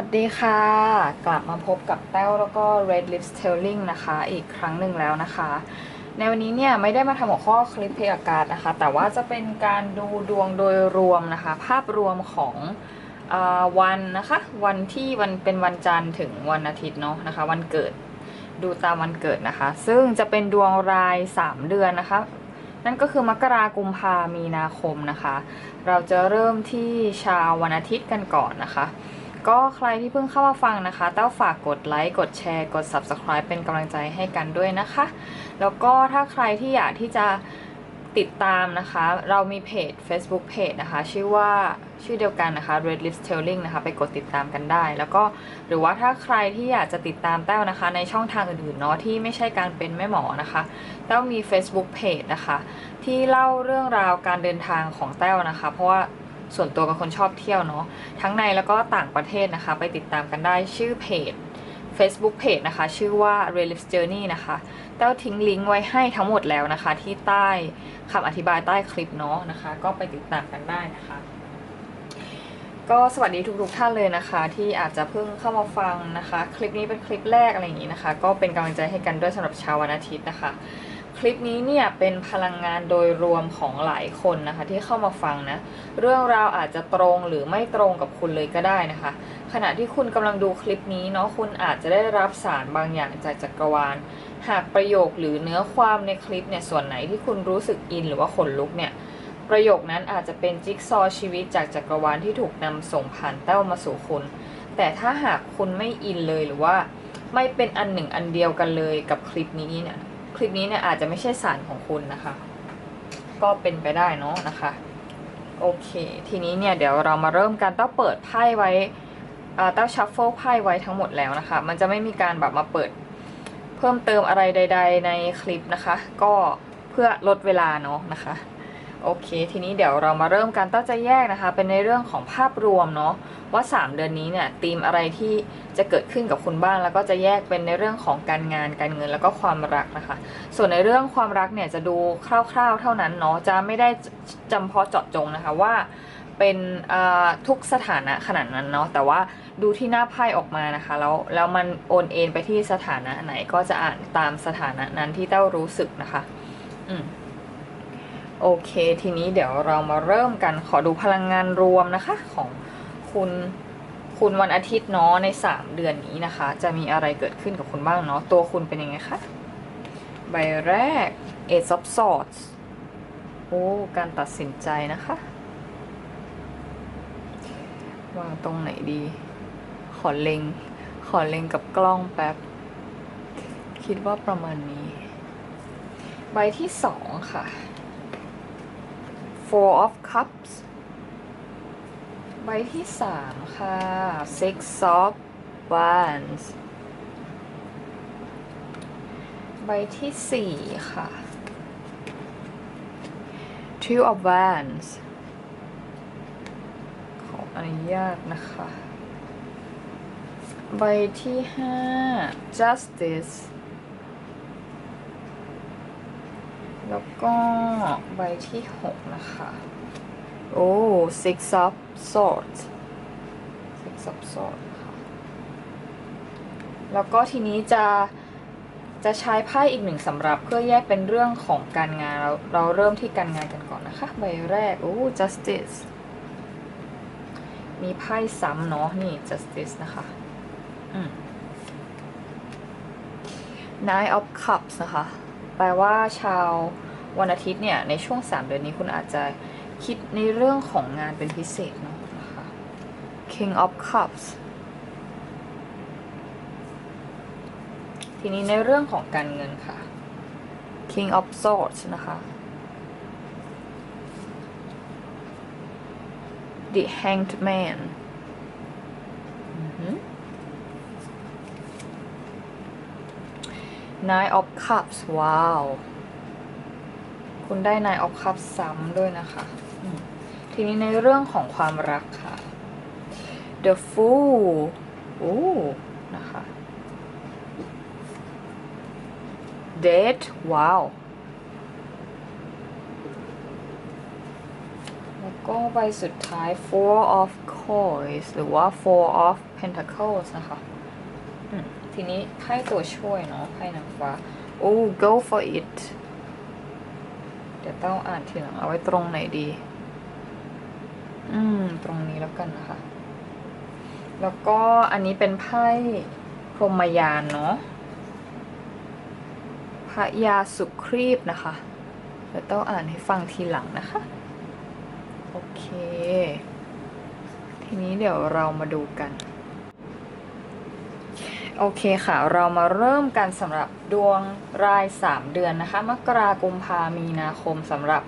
สวัสดีค่ะ กลับมาพบกับแต้วแล้วก็ Red Lips Telling นะคะ อีกครั้งหนึ่งแล้วนะคะ ในวันนี้เนี่ยไม่ได้มาทำหัวข้อคลิปเพลงอากาศนะคะ แต่ว่าจะเป็นการดูดวงโดยรวมนะคะ ภาพรวมของอวันนะคะ วันที่วันเป็นวันจันทร์ถึงวันอาทิตย์เนาะนะคะ วันเกิดดูตามวันเกิดนะคะ ซึ่งจะเป็นดวงราย 3 เดือนนะคะ นั่นก็คือมกรากุมภามีนาคมนะคะ เราจะเริ่มที่ชาววันอาทิตย์กันก่อนนะคะ ก็ใครที่เพิ่งเข้ามาฟังนะคะ เต้าฝากกดไลค์ กดแชร์ กด Subscribe เป็นกำลังใจให้กันด้วยนะคะ แล้วก็ถ้าใครที่อยากที่จะติดตามนะคะ เรามีเพจ Facebook Page นะคะ ชื่อว่าชื่อเดียวกันนะคะ Red Lips Telling นะคะ ไปกดติดตามกันได้ แล้วก็หรือว่าถ้าใครที่อยากจะติดตามแต้วนะคะ ในช่องทางอื่นๆเนาะที่ไม่ใช่การเป็นแม่หมอนะคะ แต้วมี Facebook Page นะคะ ที่เล่าเรื่องราวการเดินทางของแต้วนะคะ เพราะว่า ส่วนตัวเป็นคนชอบเที่ยวเนาะทั้งในแล้วก็ต่างประเทศนะคะ ไปติดตามกันได้ชื่อเพจ Facebook Page นะคะ ชื่อว่า r e l i f Journey นะคะแต้วทิ้งลิงก์ไว้ให้ทั้งหมดแล้วนะคะ ที่ใต้คำอธิบายใต้คลิปเนาะนะคะ ก็ไปติดตามกันได้นะคะ ก็สวัสดีทุกๆท่านเลยนะคะ ที่อาจจะเพิ่งเข้ามาฟังนะคะ คลิปนี้เป็นคลิปแรกอะไรอย่างนี้นะคะ ก็เป็นกำลังใจให้กันด้วยสำหรับชาววันอาทิตย์นะคะ คลิปนี้เนี่ยเป็นพลังงานโดยรวมของหลายคนนะคะ ที่เข้ามาฟังนะ เรื่องราวอาจจะตรงหรือไม่ตรงกับคุณเลยก็ได้นะคะ ขณะที่คุณกำลังดูคลิปนี้เนาะคุณอาจจะได้รับสารบางอย่างจากจักรวาล หากประโยคหรือเนื้อความในคลิปเนี่ยส่วนไหนที่คุณรู้สึกอินหรือว่าขนลุกเนี่ยประโยคนั้นอาจจะเป็นจิ๊กซอว์ชีวิตจากจักรวาลที่ถูกนำส่งผ่านเต้ามาสู่คุณ แต่ถ้าหากคุณไม่อินเลยหรือว่า ไม่เป็นอันหนึ่งอันเดียวกันเลยกับคลิปนี้เนี่ย คลิปนี้เนี่ยอาจจะไม่ใช่สารของคุณนะคะ ก็เป็นไปได้เนาะนะคะ โอเค ทีนี้เนี่ยเดี๋ยวเรามาเริ่มกันเต้าเปิดไพ่ไว้เต้าชัฟเฟิลไพ่ไว้ทั้งหมดแล้วนะคะ มันจะไม่มีการแบบมาเปิดเพิ่มเติมอะไรใด ๆ ในคลิปนะคะ ก็เพื่อลดเวลาเนาะนะคะ โอเค ทีนี้เดี๋ยวเรามาเริ่มกันเต้าจะแยกนะคะ เป็นในเรื่องของภาพรวมเนาะว่า 3 เดือนนี้เนี่ยธีมอะไรที่จะเกิดขึ้นกับคุณบ้างแล้วก็จะแยกเป็นในเรื่องของการงานการเงินแล้วก็ความรักนะคะ ส่วนในเรื่องความรักเนี่ยจะดูคร่าว ๆ เท่านั้นเนาะจะไม่ได้จำเพาะเจาะจงนะคะว่าเป็นทุกสถานะขนาดนั้นเนาะแต่ว่าดูที่หน้าไพ่ออกมานะคะแล้วแล้วมันโอนเอ็นไปที่สถานะไหนก็จะอ่านตามสถานะนั้นที่เต้ารู้สึกนะคะ อืม โอเค ทีนี้เดี๋ยวเรามาเริ่มกันขอดูพลังงานรวมนะคะ ของคุณคุณวันอาทิตย์เนาะใน 3 เดือนนี้นะคะ จะมีอะไรเกิดขึ้นกับคุณบ้างเนาะตัวคุณเป็นยังไงคะใบแรก Ace of Swords โอ้การตัดสินใจนะคะ วางตรงไหนดี ขอเล็ง ขอเล็งกับกล้องแป๊บ คิดว่าประมาณนี้ ใบที่สองค่ะ Four of Cups ใบที่สามค่ะ Six of Wands ใบที่สี่ค่ะ Two of Wands ขออนุญาตนะคะ ใบที่ห้า Justice แล้วก็ใบที่หกนะคะ โอ้ six of swords six of swords ค่ะแล้วก็ทีนี้จะจะใช้ไพ่อีกหนึ่งสำหรับเพื่อแยกเป็นเรื่องของการงาน เราเราเริ่มที่การงานกันก่อนนะคะ ใบแรก โอ้ justice มีไพ่ซ้ำเนาะนี่ justice นะคะอืม nine of cups นะคะ แปลว่าชาววันอาทิตย์เนี่ยในช่วง 3 เดือนนี้คุณอาจจะคิดในเรื่องของงานเป็นพิเศษเนาะนะคะ King of Cups ทีนี้ในเรื่องของการเงินค่ะ King of Swords นะคะ The Hanged Man อือหือ Nine of Cups ว้าว คุณได้ Nine of Cups ซ้ำด้วยนะคะ ทีนี้ในเรื่องของความรักค่ะ The Fool โอ้นะคะ Date ว้าว แล้แล้วก็ใบสุดท้าย four of coins หรือว่า four of pentacles นะคะ อืม ทีนี้ไพ่ตัวช่วยเนาะไพ่นางฟ้า oh go for it เดี๋ยวต้องอ่านทีหลังเอาไว้ตรงไหนดี อืม ตรงนี้แล้วกันนะคะ แล้วก็อันนี้เป็นไพ่พรหมยานเนาะพระยาสุครีบนะคะเดี๋ยวต้องอ่านให้ฟังทีหลังนะคะ โอเค ทีนี้เดี๋ยวเรามาดูกัน โอเคค่ะ เรามาเริ่มกันสำหรับดวงราย 3 เดือนนะคะมกรากุมภามีนาคมสำหรับ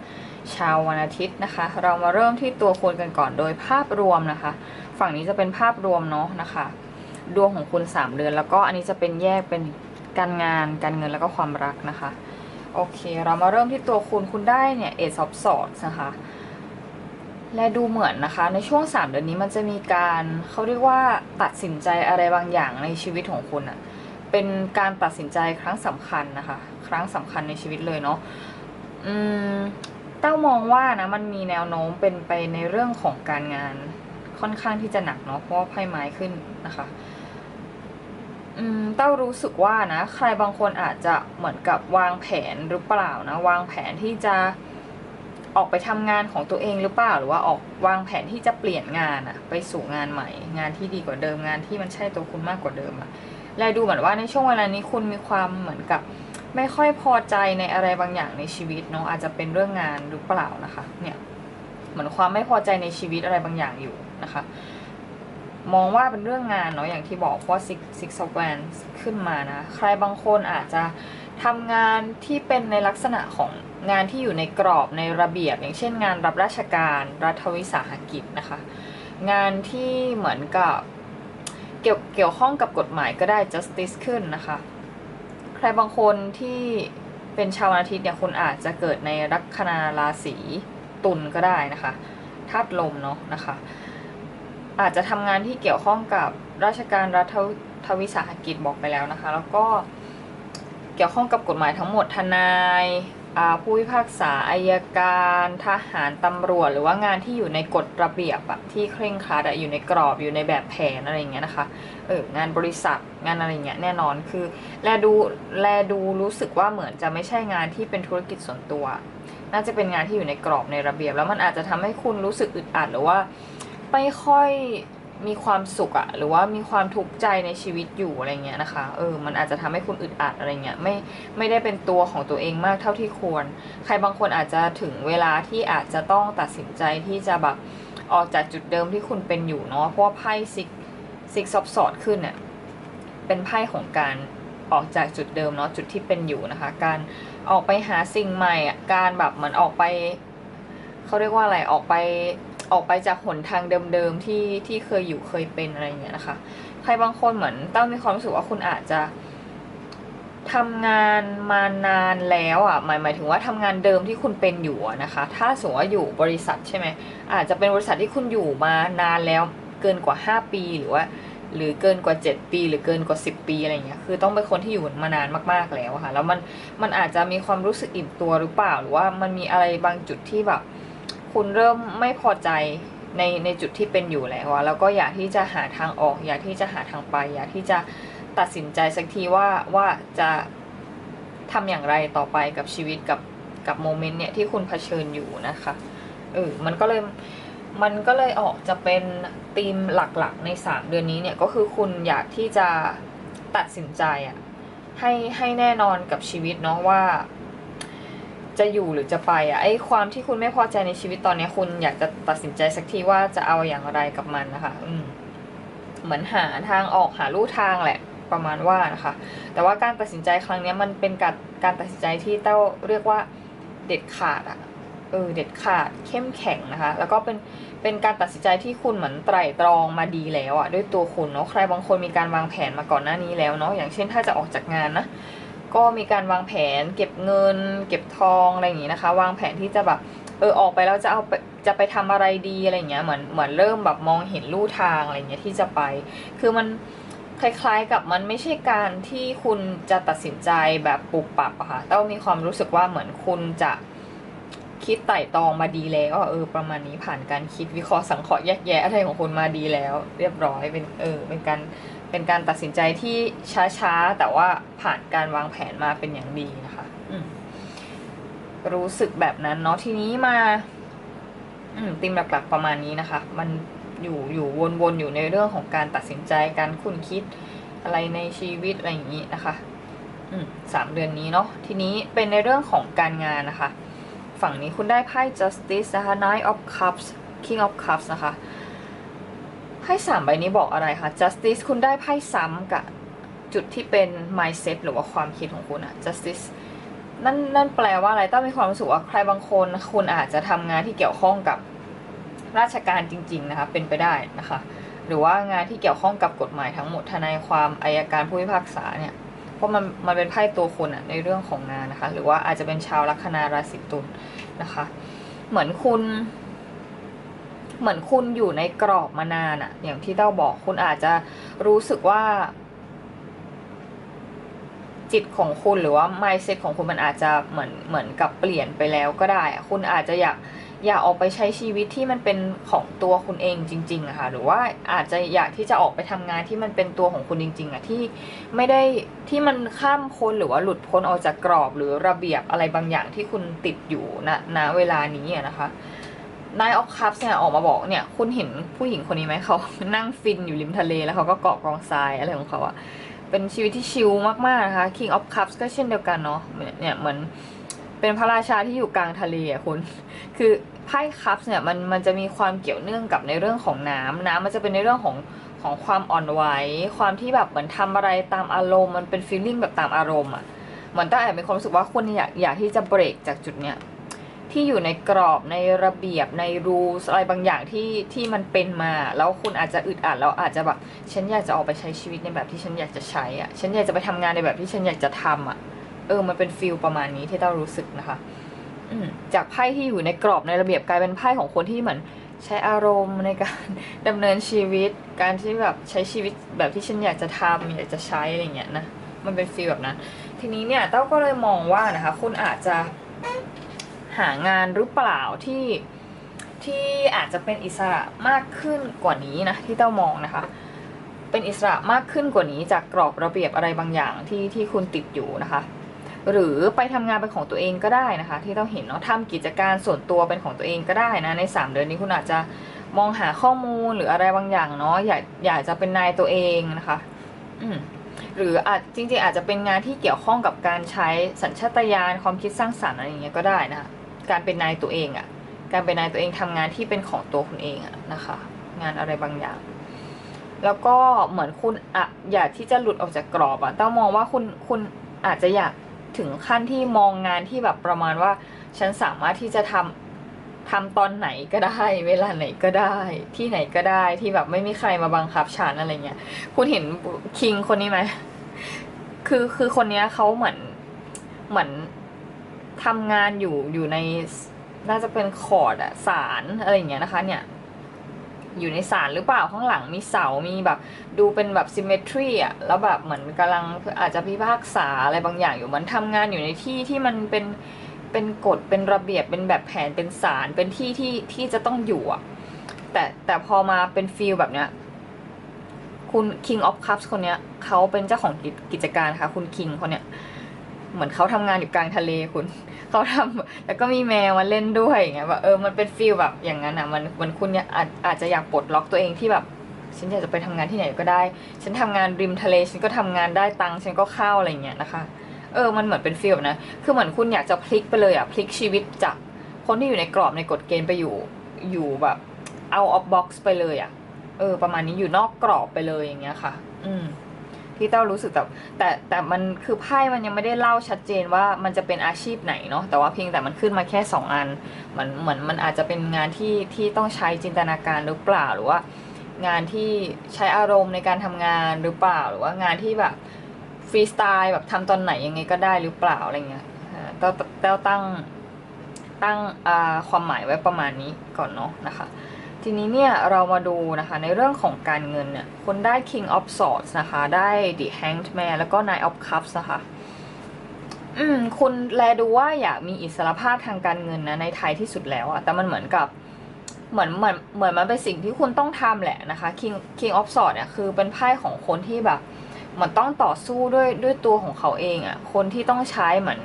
ชาววันอาทิตย์นะคะ เรามาเริ่มที่ตัวคุณกันก่อนโดยภาพรวมนะคะ ฝั่งนี้จะเป็นภาพรวมเนาะนะคะ ดวงของคุณ 3 เดือน แล้วก็อันนี้จะเป็นแยกเป็นการงานการเงินแล้วก็ความรักนะคะ โอเค เรามาเริ่มที่ตัวคุณคุณได้เนี่ยเอซอฟสอดนะคะ และดูเหมือนนะคะ ในช่วง 3 เดือนนี้มันจะมีการเขาเรียกว่าตัดสินใจอะไรบางอย่างในชีวิตของคุณอะเป็นการตัดสินใจครั้งสำคัญนะคะ ครั้งสำคัญในชีวิตเลยเนาะอืมเต้ามองว่านะมันมีแนวโน้มเป็นไปในเรื่องของการงานค่อนข้างที่จะหนักเนาะเพราะว่าไพ่ไม้ขึ้นนะคะอืมเต้ารู้สึกว่านะ ใครบางคนอาจจะเหมือนกับวางแผนหรือเปล่านะ วางแผนที่จะ ออกไปทำงานของตัวเองหรือเปล่า หรือว่าออกวางแผนที่จะเปลี่ยนงานอะไปสู่งานใหม่ งานที่ดีกว่าเดิมงานที่มันใช่ตัวคุณมากกว่าเดิมอะและดูเหมือนว่าในช่วงเวลานี้คุณมีความเหมือนกับไม่ค่อยพอใจในอะไรบางอย่างในชีวิตเนาะอาจจะเป็นเรื่องงานหรือเปล่านะคะเนี่ยเหมือนความไม่พอใจในชีวิตอะไรบางอย่างอยู่นะคะ มองว่าเป็นเรื่องงานเนาะอย่างที่บอกเพราะ six six of wands ขึ้นมานะ ใครบางคนอาจจะทำงานที่เป็นในลักษณะของ งานที่อยู่ในกรอบในระเบียบ อย่างเช่นงานรับราชการรัฐวิสาหกิจนะคะ งานที่เหมือนกับเกี่ยวเกี่ยวข้องกับกฎหมายก็ได้ justice ขึ้นนะคะ ใครบางคนที่เป็นชาวอาทิตย์เนี่ยคุณอาจจะเกิดในลัคนาราศีตุลก็ได้นะคะธาตุลมเนาะนะคะ อาจจะทำงานที่เกี่ยวข้องกับราชการรัฐวิสาหกิจบอกไปแล้วนะคะ แล้วก็เกี่ยวข้องกับกฎหมายทั้งหมดทนาย ผู้พิพากษาอายการทหารตำรวจ หรือว่างานที่อยู่ในกฎระเบียบอะที่เคร่งครัดอะอยู่ในกรอบอยู่ในแบบแผนอะไรอย่างเงี้ยนะคะเอองานบริษัทงานอะไรเงี้ยแน่นอนคือ แลดูแลดูรู้สึกว่าเหมือนจะไม่ใช่งานที่เป็นธุรกิจส่วนตัว น่าจะเป็นงานที่อยู่ในกรอบในระเบียบ แล้วมันอาจจะทำให้คุณรู้สึกอึดอัดหรือว่าไม่ค่อย มีความสุขอะหรือว่ามีความทุกข์ใจในชีวิตอยู่อะไรเงี้ยนะคะเออมันอาจจะทำให้คุณอึดอัดอะไรเงี้ยไม่ไม่ได้เป็นตัวของตัวเองมากเท่าที่ควร ใครบางคนอาจจะถึงเวลาที่อาจจะต้องตัดสินใจที่จะแบบออกจากจุดเดิมที่คุณเป็นอยู่เนาะเพราะว่าไพ่ซิกซิกซอบสอดขึ้นเนี่ยเป็นไพ่ของการออกจากจุดเดิมเนาะจุดที่เป็นอยู่นะคะ การออกไปหาสิ่งใหม่การแบบเหมือนออกไปเขาเรียกว่าอะไรออกไป ออกไปจากหนทางเดิมๆที่ที่เคยอยู่เคยเป็นอะไรเงี้ยนะคะ ใครบางคนเหมือนต้องมีความรู้สึกว่าคุณอาจจะทำงานมานานแล้วอะหมายหมายถึงว่าทำงานเดิมที่คุณเป็นอยู่นะคะ ถ้าสมมติว่าอยู่บริษัทใช่ไหมอาจจะเป็นบริษัทที่คุณอยู่มานานแล้วเกินกว่า 5 ปีหรือว่า หรือเกินกว่า 7 ปี หรือเกินกว่า 10 ปีอะไรเงี้ยคือต้องเป็นคนที่อยู่มานานมากๆแล้วค่ะแล้วมันมันอาจจะมีความรู้สึกอิ่มตัวหรือเปล่า หรือว่ามันมีอะไรบางจุดที่แบบ คุณเริ่มไม่พอใจในในจุดที่เป็นอยู่แล้วอะแล้วก็อยากที่จะหาทางออก อยากที่จะหาทางไป อยากที่จะตัดสินใจสักทีว่าว่าจะทำอย่างไรต่อไปกับชีวิตกับกับโมเมนต์เนี่ยที่คุณเผชิญอยู่นะคะเออมันก็เลยมันก็เลยออกจะเป็นธีมหลักๆ ใน 3 เดือนนี้เนี่ยก็คือคุณอยากที่จะตัดสินใจอะให้ให้แน่นอนกับชีวิตเนาะว่า จะอยู่หรือจะไปอะไอความที่คุณไม่พอใจในชีวิตตอนนี้คุณอยากจะตัดสินใจสักทีว่าจะเอาอย่างไรกับมันนะคะ อืมเหมือนหาทางออกหาลู่ทางแหละประมาณว่านะคะ แต่ว่าการตัดสินใจครั้งนี้มันเป็นการการตัดสินใจที่เต้าเรียกว่าเด็ดขาดอะเออเด็ดขาดเข้มแข็งนะคะ แล้วก็เป็นเป็นการตัดสินใจที่คุณเหมือนไตร่ตรองมาดีแล้วอะด้วยตัวคุณเนาะใครบางคนมีการวางแผนมาก่อนหน้านี้แล้วเนาะอย่างเช่นถ้าจะออกจากงานนะ ก็มีการวางแผนเก็บเงิน เก็บทองอะไรอย่างงี้นะคะ วางแผนที่จะแบบเออออกไปแล้วจะเอาไปจะไปทำอะไรดีอะไรเงี้ยเหมือนเหมือนเริ่มแบบมองเห็นลู่ทางอะไรเงี้ยที่จะไป คือมันคล้ายๆกับมันไม่ใช่การที่คุณจะตัดสินใจแบบปุบปับอะค่ะต้องมีความรู้สึกว่าเหมือนคุณจะคิดไต่ตองมาดีแล้วเออประมาณนี้ผ่านการคิดวิเคราะห์สังเคราะห์แยกแยะอะไรของคุณมาดีแล้ว เรียบร้อยเป็นเออเป็นการ เป็นการตัดสินใจที่ช้าๆ แต่ว่าผ่านการวางแผนมาเป็นอย่างดีนะคะอืมรู้สึกแบบนั้นเนาะทีนี้มาอืมธีมหลักๆประมาณนี้นะคะ มันอยู่อยู่วนๆอยู่ในเรื่องของการตัดสินใจการคุ้นคิดอะไรในชีวิตอะไรอย่างนี้นะคะอืมสามเดือนนี้เนาะทีนี้เป็นในเรื่องของการงานนะคะ ฝั่งนี้คุณได้ไพ่ justice นะคะ knight of cups king of cups นะคะ ไพ่สามใบนี้บอกอะไรคะ justice คุณได้ไพ่ซ้ำกับจุดที่เป็น mindset หรือว่าความคิดของคุณอะ justice นั่นนั่นแปลว่าอะไรต้องมีความรู้สึกว่าใครบางคนคุณอาจจะทำงานที่เกี่ยวข้องกับราชการจริง ๆนะคะ เป็นไปได้นะคะ หรือว่างานที่เกี่ยวข้องกับกฎหมายทั้งหมดทนายความอายการผู้พิพากษาเนี่ยเพราะมันมันเป็นไพ่ตัวคุณอะในเรื่องของงานนะคะ หรือว่าอาจจะเป็นชาวลัคนาราศีตุลนะคะ เหมือนคุณ เหมือนคุณอยู่ในกรอบมานานอะอย่างที่เต้าบอกคุณอาจจะรู้สึกว่า จิตของคุณหรือว่า mindset ของคุณมันอาจจะเหมือนเหมือนกับเปลี่ยนไปแล้วก็ได้อะคุณอาจจะอยากอยากออกไปใช้ชีวิตที่มันเป็นของตัวคุณเองจริงๆอะค่ะหรือว่าอาจจะอยากที่จะออกไปทำงานที่มันเป็นตัวของคุณจริง ๆอะที่ไม่ได้ที่มันข้ามพ้นหรือว่าหลุดพ้นออกจากกรอบหรือระเบียบอะไรบางอย่างที่คุณติดอยู่ณณเวลานี้อะนะคะ นายออฟคัพเนี่ยออกมาบอกเนี่ย คุณเห็นผู้หญิงคนนี้ไหมเขานั่งฟินอยู่ริมทะเลแล้วเขาก็เกาะกองทรายอะไรของเขาอะเป็นชีวิตที่ชิลมากๆนะคะ King of Cups ก็เช่นเดียวกันเนาะเนี่ยเหมือนเป็นพระราชาที่อยู่กลางทะเลอะคุณ คือไพ่คัพเนี่ยมันมันจะมีความเกี่ยวเนื่องกับในเรื่องของน้ำน้ำมันจะเป็นในเรื่องของของความอ่อนไหวความที่แบบเหมือนทำอะไรตามอารมณ์มันเป็นฟีลลิ่งแบบตามอารมณ์อะเหมือนต้าแอบมีความรู้สึกว่าคุณอยากอยากที่จะเบรกจากจุดเนี้ย ที่อยู่ในกรอบในระเบียบในรูสอะไรบางอย่างที่ที่มันเป็นมา แล้วคุณอาจจะอึดอัดแล้วอาจจะแบบฉันอยากจะออกไปใช้ชีวิตในแบบที่ฉันอยากจะใช้อะฉันอยากจะไปทำงานในแบบที่ฉันอยากจะทำอะ เออมันเป็นฟิลประมาณนี้ที่เต้ารู้สึกนะคะอืจากไพ่ที่อยู่ในกรอบในระเบียบกลายเป็นไพ่ของคนที่เหมือนใช้อารมณ์ในการดำเนินชีวิต การที่แบบใช้ชีวิตแบบที่ฉันอยากจะทำอยากจะใช้อะไรเงี้ยนะมันเป็นฟีลแบบนั้น ทีนี้เนี่ยเต้าก็เลยมองว่านะคะ คุณอาจจะ หางานหรือเปล่าที่ที่อาจจะเป็นอิสระมากขึ้นกว่านี้นะที่เต้ามองนะคะ เป็นอิสระมากขึ้นกว่านี้จากกรอบระเบียบอะไรบางอย่างที่ที่คุณติดอยู่นะคะ หรือไปทำงานเป็นของตัวเองก็ได้นะคะ ที่ต้องเห็นเนาะทำกิจการส่วนตัวเป็นของตัวเองก็ได้นะใน 3 เดือนนี้คุณอาจจะมองหาข้อมูลหรืออะไรบางอย่างเนาะอยากอยากจะเป็นนายตัวเองนะคะ อืมหรืออาจจริงๆอาจจะเป็นงานที่เกี่ยวข้องกับการใช้สัญชาตญาณความคิดสร้างสรรค์อะไรอย่างเงี้ยก็ได้นะคะ การเป็นนายตัวเองอะ่ะการเป็นนายตัวเองทำงานที่เป็นของตัวคุณเองอะนะคะ งานอะไรบางอย่าง แล้วก็เหมือนคุณอะอยากที่จะหลุดออกจากกรอบอะต้องมองว่าคุณคุณอาจจะอยากถึงขั้นที่มองงานที่แบบประมาณว่า ฉันสามารถที่จะทำทำตอนไหนก็ได้ เวลาไหนก็ได้ ที่ไหนก็ได้ที่แบบไม่มีใครมาบังคับฉันอะไรเงี้ยคุณเห็นคิงคนนี้ไหมคือคือคนนี้เขาเหมือนเหมือน ทำงานอยู่อยู่ในน่าจะเป็นคอร์ดอะศาลอะไรอย่างเงี้ยนะคะเนี่ยอยู่ในศาลหรือเปล่าข้างหลังมีเสา มีแบบ ดูเป็นแบบซิมเมทรีอะแล้วแบบเหมือนกำลังอาจจะพิพากษาอะไรบางอย่างอยู่มือนทำงานอยู่ในที่ที่มันเป็นเป็นกฎเป็นระเบียบเป็นแบบแผนเป็นศาลเป็นที่ที่ที่จะต้องอยู่อะแต่แต่พอมาเป็นฟิลแบบเนี้ยคุณ King of Cups คนเนี้ยเขาเป็นเจ้าของกิจกิจการค่ะ คุณคิงคนเนี้ย เหมือนเขาทำงานอยู่กลางทะเลคุณเขาทำแล้วก็มีแมวมาเล่นด้วยอย่างเงี้ยว่าเออมันเป็นฟีลแบบอย่างนั้นอะมันมันคุณเนี่ยอาจอาจจะอยากปลดล็อกตัวเองที่แบบฉันอยากจะไปทำงานที่ไหนก็ได้ ฉันทำงานริมทะเล ฉันก็ทำงานได้ตังค์ฉันก็เข้าอะไรเงี้ยนะคะ เออ มันเหมือนเป็นฟีลนะ คือเหมือนคุณอยากจะพลิกไปเลยอะพลิกชีวิตจากคนที่อยู่ในกรอบในกฎเกณฑ์ไปอยู่ อยู่แบบเอาออฟบ็อกซ์ไปเลยอะเออ ประมาณนี้อยู่นอกกรอบไปเลยอย่างเงี้ยค่ะ อืม ที่เต้ารู้สึกแต่แต่แต่มันคือไพ่มันยังไม่ได้เล่าชัดเจนว่ามันจะเป็นอาชีพไหนเนาะแต่ว่าเพียงแต่มันขึ้นมาแค่สองอันเหมือนเหมือนมันอาจจะเป็นงานที่ที่ต้องใช้จินตนาการหรือเปล่าหรือว่างานที่ใช้อารมณ์ในการทำงานหรือเปล่า หรือว่างานที่แบบฟรีสไตล์แบบทำตอนไหนยังไงก็ได้หรือเปล่าอะไรเงี้ยเต้าเต้าตั้งตั้งอ่าความหมายไว้ประมาณนี้ก่อนเนาะนะคะ ทีนี้เนี่ยเรามาดูนะคะในเรื่องของการเงินเนี่ยคนได้ King of Swords นะคะ ได้ The Hanged Man แล้วก็ Nine of Cups นะคะอืมคุณแลดูว่าอยากมีอิสรภาพทางการเงินนะในไทยที่สุดแล้วอะแต่มันเหมือนกับเหมือนเหมือนเหมือนมันเป็นสิ่งที่คุณต้องทำแหละนะคะ King King of Swords เนี่ยคือเป็นไพ่ของคนที่แบบเหมือนต้องต่อสู้ด้วยด้วยตัวของเขาเองอะคนที่ต้องใช้เหมือน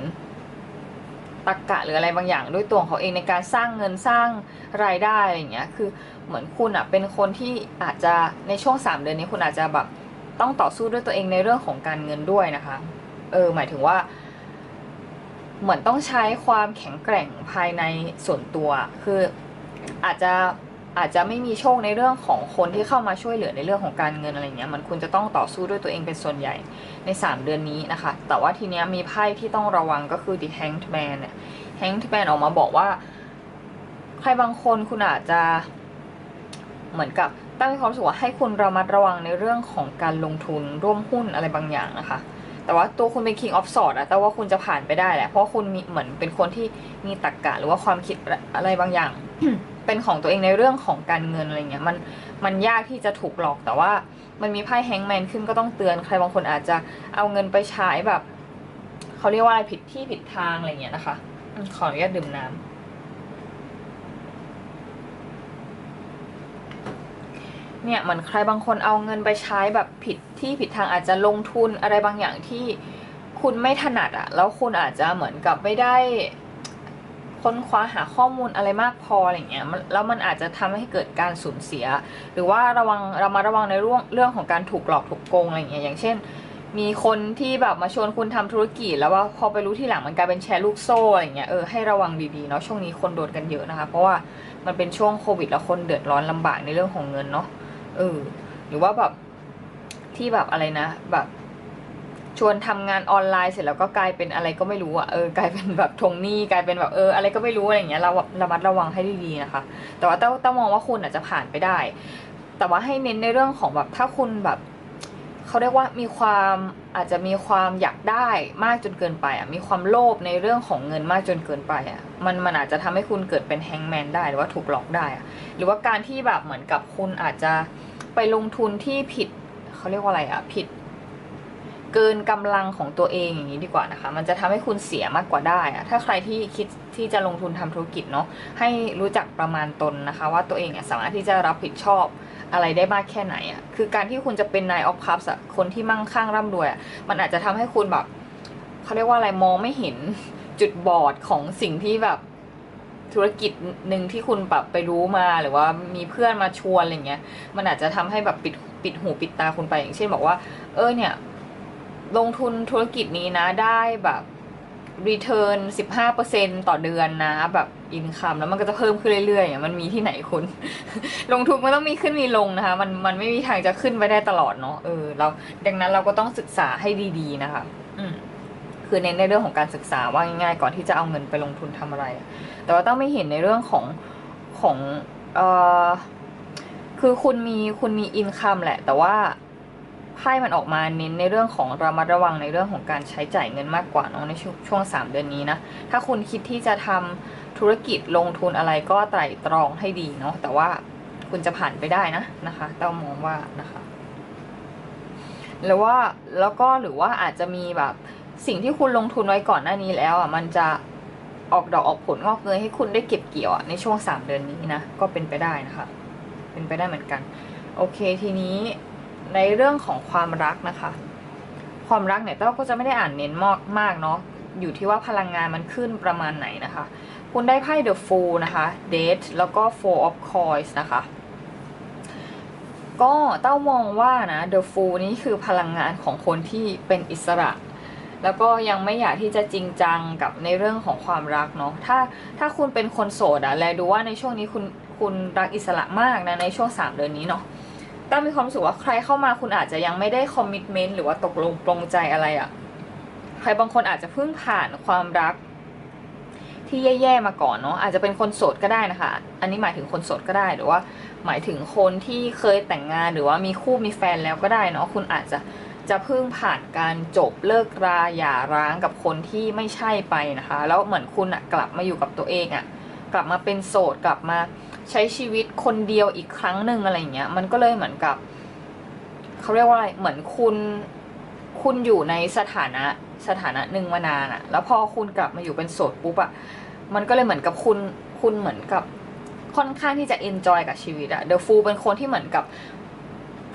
ตรกกะหรืออะไรบางอย่างด้วยตัวของเขาเองในการสร้างเงินสร้างรายได้อะไรอย่างเงี้ยคือเหมือนคุณอะเป็นคนที่อาจจะในช่วงสามเดือนนี้คุณอาจจะแบบต้องต่อสู้ด้วยตัวเองในเรื่องของการเงินด้วยนะคะเออหมายถึงว่า เหมือนต้องใช้ความแข็งแกร่งภายในส่วนตัว คืออาจจะ อาจจะไม่มีโชคในเรื่องของคนที่เข้ามาช่วยเหลือในเรื่องของการเงินอะไรเงี้ยมันคุณจะต้องต่อสู้ด้วยตัวเองเป็นส่วนใหญ่ใน 3 เดือนนี้นะคะ แต่ว่าทีเนี้ยมีไพ่ที่ต้องระวังก็คือ The Hanged Man เนี่ย Hanged Man ออกมาบอกว่า ใครบางคนคุณอาจจะเหมือนกับตั้งความรู้สึกว่าให้คุณระมัดระวังในเรื่องของการลงทุนร่วมหุ้นอะไรบางอย่างนะคะแต่ว่าตัวคุณเป็น King of Swords อะแต่ว่าคุณจะผ่านไปได้แหละ เพราะคุณมีเหมือนเป็นคนที่มีตรรกกะหรือว่าความคิดอะไรบางอย่าง เป็นของตัวเองในเรื่องของการเงินอะไรเงี้ยมันมันยากที่จะถูกหลอกแต่ว่ามันมีไพ่แฮงแมนขึ้นก็ต้องเตือนใครบางคนอาจจะเอาเงินไปใช้แบบเขาเรียกว่าอะไรผิดที่ผิดทางอะไรเงี้ยนะคะ ขออนุญาตดื่มน้ำเนี่ยเหมือนใครบางคนเอาเงินไปใช้แบบผิดที่ผิดทางอาจจะลงทุนอะไรบางอย่างที่คุณไม่ถนัดอะแล้วคุณอาจจะเหมือนกับไม่ได้ ค้นคว้าหาข้อมูลอะไรมากพออะไรเงี้ยแล้วมันอาจจะทำให้เกิดการสูญเสีย หรือว่าระวังเรามาระวังในเรื่องเรื่องของการถูกหลอกถูกโกงอะไรเงี้ยอย่างเช่น มีคนที่แบบมาชวนคุณทำธุรกิจ แล้วว่าพอไปรู้ทีหลังมันกลายเป็นแชร์ลูกโซ่อะไรเงี้ยเออให้ระวังดีๆเนาะช่วงนี้คนโดนกันเยอะนะคะเพราะว่ามันเป็นช่วงโควิดแล้วคนเดือดร้อนลำบากในเรื่องของเงินเนาะเออหรือว่าแบบที่แบบอะไรนะแบบ ชวนทำงานออนไลน์เสร็จแล้วก็กลายเป็นอะไรก็ไม่รู้อะเออกลายเป็นแบบทวงหนี้กลายเป็นแบบเอออะไรก็ไม่รู้อะไรอย่างเงี้ยเราระมัดระวังให้ดีๆนะคะ แต่ว่าต้องต้องมองว่าคุณอาจจะผ่านไปได้ แต่ว่าให้เน้นในเรื่องของแบบถ้าคุณแบบเขาเรียกว่ามีความอาจจะมีความอยากได้มากจนเกินไปอะมีความโลภในเรื่องของเงินมากจนเกินไปอะมันมันอาจจะทำให้คุณเกิดเป็นแฮงแมนได้หรือว่าถูกหลอกได้อะหรือว่าการที่แบบเหมือนกับคุณอาจจะไปลงทุนที่ผิดเขาเรียกว่าอะไรอะผิด เกินกำลังของตัวเองอย่างนี้ดีกว่านะคะ มันจะทำให้คุณเสียมากกว่าได้อะถ้าใครที่คิดที่จะลงทุนทำธุรกิจเนาะให้รู้จักประมาณตนนะคะ ว่าตัวเองอะสามารถที่จะรับผิดชอบอะไรได้มากแค่ไหนอะคือการที่คุณจะเป็นนายออฟคัพส์คนที่มั่งคั่งร่ำรวยอะมันอาจจะทำให้คุณแบบเขาเรียกว่าอะไรมองไม่เห็นจุดบอดของสิ่งที่แบบธุรกิจหนึ่งที่คุณแบบไปรู้มาหรือว่ามีเพื่อนมาชวนอะไรเงี้ย มันอาจจะทำให้แบบปิดปิดหูปิดตาคุณไปอย่างเช่นบอกว่า เออเนี่ย ลงทุนธุรกิจนี้นะได้แบบรีเทิร์นสิบห้าเปอร์เซ็นต่อเดือนนะ แบบอินคัมแล้วมันก็จะเพิ่มขึ้นเรื่อยๆอย่างมันมีที่ไหนคุณ ลงทุนมันต้องมีขึ้นมีลงนะคะ มันมันไม่มีทางจะขึ้นไปได้ตลอดเนาะเออเราดังนั้นเราก็ต้องศึกษาให้ดีๆนะคะ อืมคือเน้นในเรื่องของการศึกษาว่าง่ายๆก่อนที่จะเอาเงินไปลงทุนทำอะไร แต่ว่าต้องไม่เห็นในเรื่องของของเอ่อคือคุณมีคุณมีอินคัมแหละ แต่ว่า ไพ่มันออกมาเน้นในเรื่องของระมัดระวังในเรื่องของการใช้จ่ายเงินมากกว่าเนาะในช่วงช่วงสามเดือนนี้นะถ้าคุณคิดที่จะทำธุรกิจลงทุนอะไรก็ไตร่ตรองให้ดีเนาะแต่ว่าคุณจะผ่านไปได้นะนะคะต้องมองว่านะคะหรือว่าแล้วก็หรือว่าอาจจะมีแบบสิ่งที่คุณลงทุนไว้ก่อนหน้านี้แล้วอะมันจะออกดอกออกผลงอกเงยให้คุณได้เก็บเกี่ยวในช่วงสามเดือนนี้นะก็เป็นไปได้นะคะ เป็นไปได้เหมือนกัน โอเคทีนี้ ในเรื่องของความรักนะคะ ความรักเนี่ยเต้าก็จะไม่ได้อ่านเน้นมากมากเนาะอยู่ที่ว่าพลังงานมันขึ้นประมาณไหนนะคะ คุณได้ไพ่ The Fool นะคะ Date แล้วก็ Four of Coins นะคะ ก็เต้ามองว่านะ The Fool นี่คือพลังงานของคนที่เป็นอิสระ แล้วก็ยังไม่อยากที่จะจริงจังกับในเรื่องของความรักเนาะถ้าถ้าคุณเป็นคนโสดอะแลดูว่าในช่วงนี้คุณคุณรักอิสระมากนะในช่วงสามเดือนนี้เนาะ ต้ามีความรู้สึกว่าใครเข้ามาคุณอาจจะยังไม่ได้คอมมิชเมนต์หรือว่าตกลงปรงใจอะไรอะ ใครบางคนอาจจะเพิ่งผ่านความรัก ที่แย่ๆมาก่อนเนาะอาจจะเป็นคนโสดก็ได้นะคะ อันนี้หมายถึงคนโสดก็ได้หรือว่า หมายถึงคนที่เคยแต่งงานหรือว่ามีคู่มีแฟนแล้วก็ได้เนาะคุณอาจจะจะเพิ่งผ่านการจบเลิกราหย่าร้างกับคนที่ไม่ใช่ไปนะคะ แล้วเหมือนคุณอะกลับมาอยู่กับตัวเองอะกลับมาเป็นโสดกลับมา ใช้ชีวิตคนเดียวอีกครั้งหนึ่งอะไรอย่างเงี้ย มันก็เลยเหมือนกับเขาเรียกว่าอะไรเหมือนคุณคุณอยู่ในสถานะสถานะหนึ่งมานานอะแล้วพอคุณกลับมาอยู่เป็นโสดปุ๊บอะมันก็เลยเหมือนกับคุณคุณเหมือนกับค่อนข้างที่จะเอนจอยกับชีวิตอะเดอะฟูเป็นคนที่เหมือนกับ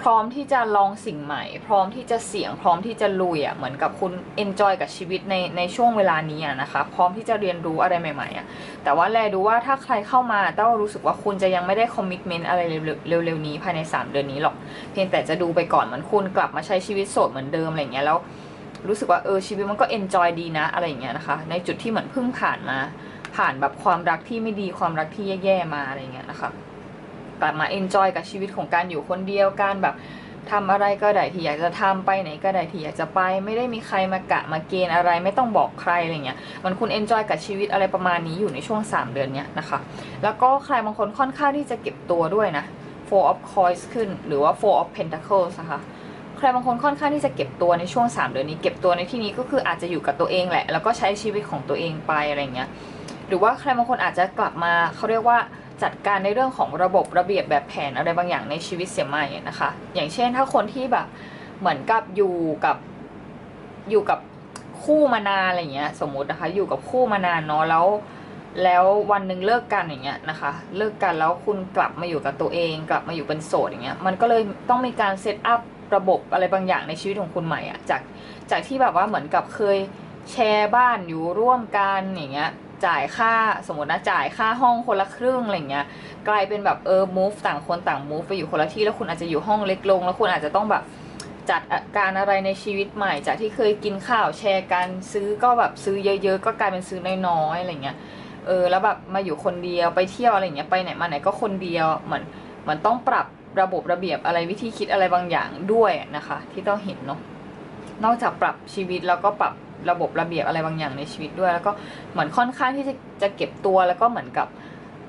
พร้อมที่จะลองสิ่งใหม่ พร้อมที่จะเสี่ยง พร้อมที่จะลุยอะเหมือนกับคุณเอนจอยกับชีวิตในในช่วงเวลานี้อะนะคะ พร้อมที่จะเรียนรู้อะไรใหม่ๆอะแต่ว่าแลดูว่าถ้าใครเข้ามาเต้ารู้สึกว่าคุณจะยังไม่ได้คอมมิชเมนต์อะไรเร็วๆนี้ภายใน 3 เดือนนี้หรอก เพียงแต่จะดูไปก่อนเหมือนคุณกลับมาใช้ชีวิตโสดเหมือนเดิมอะไรเงี้ยแล้วรู้สึกว่าเออชีวิตมันก็เอนจอยดีนะอะไรอย่างเงี้ยนะคะ ในจุดที่เหมือนเพิ่งผ่านมา ผ่านแบบความรักที่ไม่ดีความรักที่แย่ๆมาอะไรเงี้ยนะคะ กลับมาเอนจอยกับชีวิตของการอยู่คนเดียวการแบบทำอะไรก็ได้ที่อยากจะทำไปไหนก็ได้ที่อยากจะไป ไม่ได้มีใครมากะมาเกณฑ์อะไร ไม่ต้องบอกใครอะไรเงี้ยมันคุณเอนจอยกับชีวิตอะไรประมาณนี้อยู่ในช่วง 3 เดือนเนี้ยนะคะ แล้วก็ใครบางคนค่อนข้างที่จะเก็บตัวด้วยนะ four of coins ขึ้นหรือว่า four of pentacles นะคะใครบางคนค่อนข้างที่จะเก็บตัวในช่วง 3 เดือนนี้ เก็บตัวในที่นี้ก็คืออาจจะอยู่กับตัวเองแหละ แล้วก็ใช้ชีวิตของตัวเองไปอะไรเงี้ยหรือว่าใครบางคนอาจจะกลับมาเขาเรียกว่า จัดการในเรื่องของระบบระเบียบแบบแผนอะไรบางอย่างในชีวิตเสียใหม่นะคะ อย่างเช่นถ้าคนที่แบบเหมือนกับอยู่กับอยู่กับคู่มานานอะไรเงี้ย สมมุตินะคะ อยู่กับคู่มานานเนาะแล้ว แล้ววันหนึ่งเลิกกันอย่างเงี้ยนะคะ เลิกกันแล้วคุณกลับมาอยู่กับตัวเอง กลับมาอยู่เป็นโสดอย่างเงี้ยมันก็เลยต้องมีการเซตอัพระบบอะไรบางอย่างในชีวิตของคุณใหม่อะจากจากที่แบบว่าเหมือนกับเคยแชร์บ้านอยู่ร่วมกันอย่างเงี้ย จ่ายค่าสมมตินะจ่ายค่าห้องคนละครึ่งอะไรเงี้ยกลายเป็นแบบเออ move ต่างคนต่าง move ไปอยู่คนละที่แล้วคุณอาจจะอยู่ห้องเล็กลง แล้วคุณอาจจะต้องแบบจัดการอะไรในชีวิตใหม่ จากที่เคยกินข้าวแชร์กันซื้อก็แบบซื้อเยอะ ๆ ก็กลายเป็นซื้อน้อยๆอะไรเงี้ยเออแล้วแบบมาอยู่คนเดียวไปเที่ยวอะไรเงี้ยไปไหนมาไหนก็คนเดียวเหมือนเหมือนต้องปรับระบบระเบียบอะไรวิธีคิดอะไรบางอย่างด้วยนะคะ ที่ต้องเห็นเนาะนอกจากปรับชีวิตแล้วก็ปรับ ระบบระเบียบอะไรบางอย่างในชีวิตด้วย แล้วก็เหมือนค่อนข้างที่จะจะเก็บตัวแล้วก็เหมือนกับ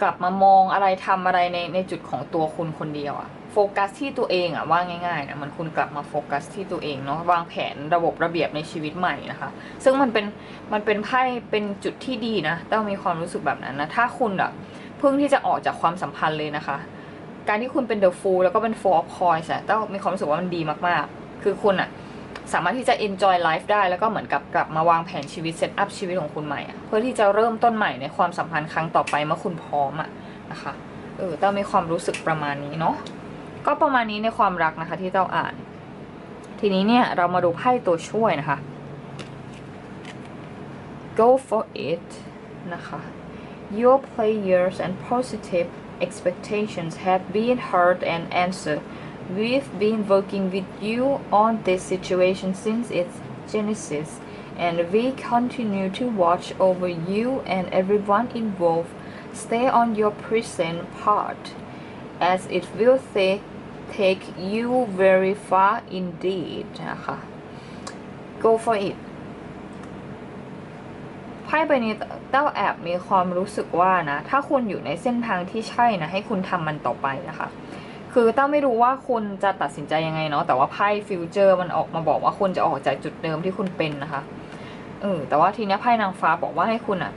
กลับมามองอะไรทำอะไรในในจุดของตัวคุณคนเดียวอะโฟกัสที่ตัวเองอะว่าง่ายๆนะมันคุณกลับมาโฟกัสที่ตัวเองเนาะวางแผนระบบระเบียบในชีวิตใหม่นะคะ ซึ่งมันเป็นมันเป็นไพ่เป็นจุดที่ดีนะต้องมีความรู้สึกแบบนั้นนะถ้าคุณแบบเพิ่งที่จะออกจากความสัมพันธ์เลยนะคะ การที่คุณเป็น The Fool แล้วก็เป็น Four of Coins อะต้องมีความรู้สึกว่ามันดีมากๆ คือคุณอะ สามารถที่จะ enjoy life ได้ แล้วก็เหมือนกับกลับมาวางแผนชีวิต set up ชีวิตของคุณใหม่อะเพื่อที่จะเริ่มต้นใหม่ในความสัมพันธ์ครั้งต่อไปเมื่อคุณพร้อมอะนะคะเออต้องมีความรู้สึกประมาณนี้เนาะก็ประมาณนี้ในความรักนะคะ ที่เต้าอ่าน ทีนี้เนี่ยเรามาดูไพ่ตัวช่วยนะคะ go for it นะคะ your players and positive expectations have been heard and answered we've been working with you on this situation since its genesis and we continue to watch over you and everyone involved stay on your present part as it will take take you very far indeed นะคะ go for it ไพ่ใบนี้เต้าแอบมีความรู้สึกว่านะ ถ้าคุณอยู่ในเส้นทางที่ใช่นะ ให้คุณทำมันต่อไปนะคะ คือเต้าไม่รู้ว่าคุณจะตัดสินใจยังไงเนาะแต่ว่าไพ่ฟิวเจอร์มันออกมาบอกว่าคุณจะออกจากจุดเดิมที่คุณเป็นนะคะเออแต่ว่าทีนี้ไพ่นางฟ้าบอกว่าให้คุณอะ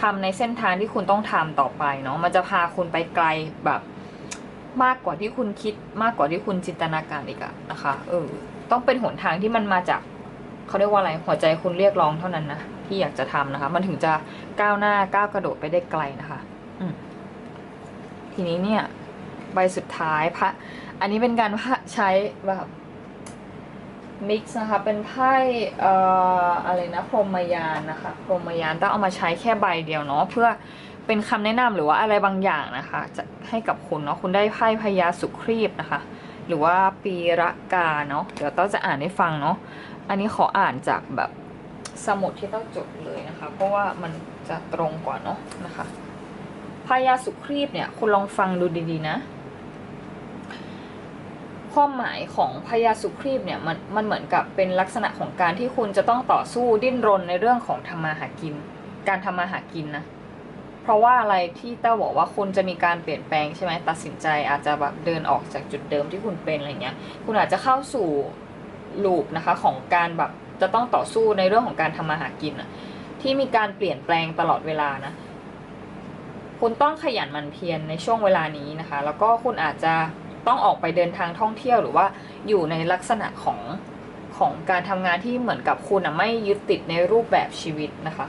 ทำในเส้นทางที่คุณต้องทำต่อไปเนาะมันจะพาคุณไปไกลแบบมากกว่าที่คุณคิดมากกว่าที่คุณจินตนาการอีกอะนะคะเออต้องเป็นหนทางที่มันมาจากเขาเรียกว่าอะไรหัวใจคุณเรียกร้องเท่านั้นนะที่อยากจะทำนะคะ มันถึงจะก้าวหน้าก้าวกระโดดไปได้ไกลนะคะ อืทีนี้เนี่ย ใบสุดท้ายพระอันนี้เป็นการใช้แบบมิกซ์นะคะ เป็นไพ่เอ่ออะไรนะพรหมยานนะคะพรหมยานต้องเอามาใช้แค่ใบเดียวเนาะเพื่อเป็นคำแนะนำหรือว่าอะไรบางอย่างนะคะ จะให้กับคุณเนาะคุณได้ไพ่พญาสุครีบนะคะ หรือว่าปีระกาเนาะเดี๋ยวต้องจะอ่านให้ฟังเนาะอันนี้ขออ่านจากแบบสมุดที่ต้องจดเลยนะคะ เพราะว่ามันจะตรงกว่าเนาะนะคะพญาสุครีบเนี่ยคุณลองฟังดูดีๆนะ ความหมายของพญาสุครีบเนี่ยมันมันเหมือนกับเป็นลักษณะของการที่คุณจะต้องต่อสู้ดิ้นรนในเรื่องของทำมาหากิน การทำมาหากินนะเพราะว่าอะไรที่เต้าบอกว่าคุณจะมีการเปลี่ยนแปลงใช่ไหมตัดสินใจอาจจะแบบเดินออกจากจุดเดิมที่คุณเป็นอะไรเงี้ย คุณอาจจะเข้าสู่ลูปนะคะของการแบบจะต้องต่อสู้ในเรื่องของการทำมาหากินอะที่มีการเปลี่ยนแปลงตลอดเวลานะคุณต้องขยันหมันเพียรในช่วงเวลานี้นะคะ แล้วก็คุณอาจจะ ต้องออกไปเดินทางท่องเที่ยวหรือว่าอยู่ในลักษณะของของการทำงานที่เหมือนกับคุณอะไม่ยึดติดในรูปแบบชีวิตนะคะ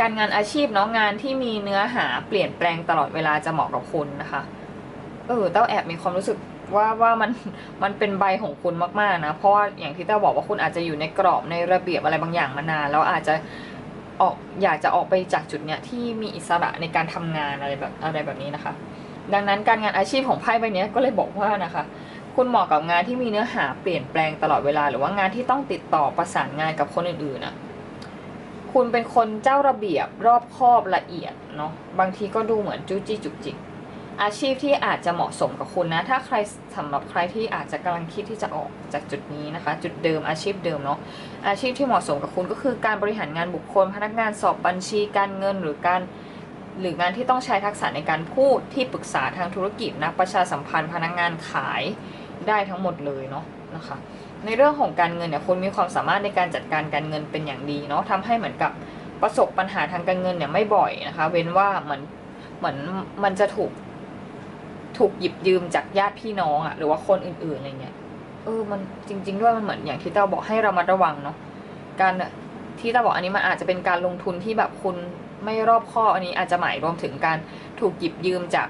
การงานอาชีพเนาะงานที่มีเนื้อหาเปลี่ยนแปลงตลอดเวลาจะเหมาะกับคุณนะคะเออเต้าแอบมีความรู้สึกว่าว่ามันมันเป็นใบของคุณมากๆนะเพราะว่าอย่างที่เต้าบอกว่าคุณอาจจะอยู่ในกรอบในระเบียบอะไรบางอย่างมานานแล้วอาจจะออกอยากจะออกไปจากจุดเนี้ยที่มีอิสระในการทำงานอะไรแบบอะไรแบบนี้นะคะ ดังนั้นการงานอาชีพของไพ่ใบนี้ก็เลยบอกว่านะคะ คุณเหมาะกับงานที่มีเนื้อหาเปลี่ยนแปลงตลอดเวลา หรือว่างานที่ต้องติดต่อประสานงานกับคนอื่นๆน่ะคุณเป็นคนเจ้าระเบียบรอบคอบละเอียดเนาะบางทีก็ดูเหมือนจู้จี้จุกจิกอาชีพที่อาจจะเหมาะสมกับคุณนะ ถ้าใครสำหรับใครที่อาจจะกำลังคิดที่จะออกจากจุดนี้นะคะ จุดเดิมอาชีพเดิมเนาะอาชีพที่เหมาะสมกับคุณก็คือการบริหารงานบุคคล พนักงานสอบบัญชีการเงินหรือการ หรืองานที่ต้องใช้ทักษะในการพูดที่ปรึกษาทางธุรกิจนะประชาสัมพันธ์พนักงานขายได้ทั้งหมดเลยเนาะนะคะในเรื่องของการเงินเนี่ยคุณมีความสามารถในการจัดการการเงินเป็นอย่างดีเนาะทำให้เหมือนกับประสบปัญหาทางการเงินเนี่ยไม่บ่อยนะคะ เว้นว่าเหมือนเหมือนมันจะถูกถูกหยิบยืมจากญาติพี่น้องอะหรือว่าคนอื่นๆอะไรเงี้ยเออมันจริง ๆ ด้วยมันเหมือนอย่างที่เต้าบอกให้เรามาระวังเนาะการที่เต้าบอกอันนี้มันอาจจะเป็นการลงทุนที่แบบคุณ ไม่รอบคอบอันนี้อาจจะหมายรวมถึงการถูกหยิบยืมจาก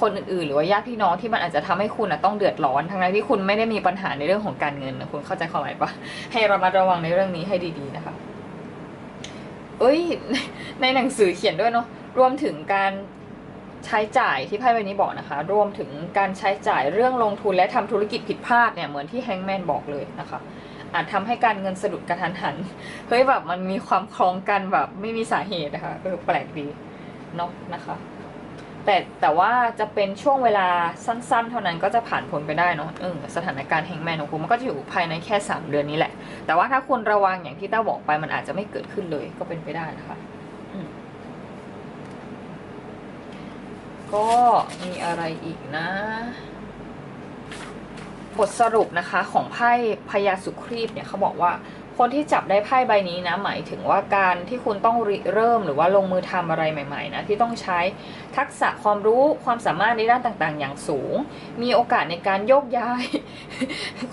คนอื่นๆ หรือว่าญาติพี่น้องที่มันอาจจะทำให้คุณอะต้องเดือดร้อนทั้งนั้นที่คุณไม่ได้มีปัญหาในเรื่องของการเงินนะคุณเข้าใจความหมายปะให้เรามาระวังในเรื่องนี้ให้ดีๆนะคะเอ้ย ในหนังสือเขียนด้วยเนาะรวมถึงการใช้จ่ายที่ไพ่ใบนี้บอกนะคะ รวมถึงการใช้จ่ายเรื่องลงทุนและทำธุรกิจผิดพลาดเนี่ยเหมือนที่แฮงแมนบอกเลยนะคะ อาจทำให้การเงินสะดุดกระทันหัน เฮ้ยแบบมันมีความคล้องกันแบบไม่มีสาเหตุนะคะเออแปลกดีเนาะนะคะ แต่แต่ว่าจะเป็นช่วงเวลาสั้นๆ เท่านั้นก็จะผ่านพ้นไปได้เนาะเออสถานการณ์แฮงแมนของคุณมันก็จะอยู่ภายในแค่สามเดือนนี้แหละ แต่ว่าถ้าคุณระวังอย่างที่ต้าบอกไปมันอาจจะไม่เกิดขึ้นเลยก็เป็นไปได้นะคะก็มีอะไรอีกนะ บทสรุปนะคะของไพ่พญาสุครีบเนี่ยเขาบอกว่าคนที่จับได้ไพ่ใบนี้นะหมายถึงว่าการที่คุณต้องเริ่มหรือว่าลงมือทำอะไรใหม่ๆนะที่ต้องใช้ทักษะความรู้ความสามารถในด้านต่างๆ อย่างสูง มีโอกาสในการโยกย้าย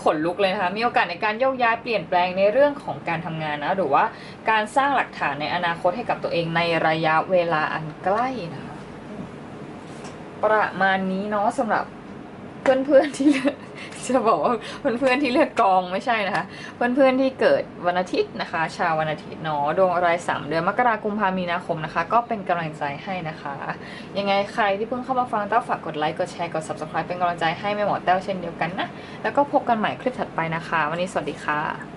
ขนลุกเลยนะคะมีโอกาสในการโยกย้ายเปลี่ยนแปลงในเรื่องของการทำงานนะหรือว่าการสร้างหลักฐานในอนาคตให้กับตัวเองในระยะเวลาอันใกล้นะคะประมาณนี้เนาะสำหรับ เพื่อนๆที่เลือกจะบอกว่าเพื่อนๆที่เลือกกองไม่ใช่นะคะ เพื่อนๆที่เกิดวันอาทิตย์นะคะ ชาววันอาทิตย์เนาะดวงรายสามเดือนมกราคมพามีนาคมนะคะ ก็เป็นกำลังใจให้นะคะ ยังไงใครที่เพิ่งเข้ามาฟังเต้าฝากกดไลค์กดแชร์กด subscribe เป็นกำลังใจให้แม่หมอแต้วเช่นเดียวกันนะแล้วก็พบกันใหม่คลิปถัดไปนะคะ วันนี้สวัสดีค่ะ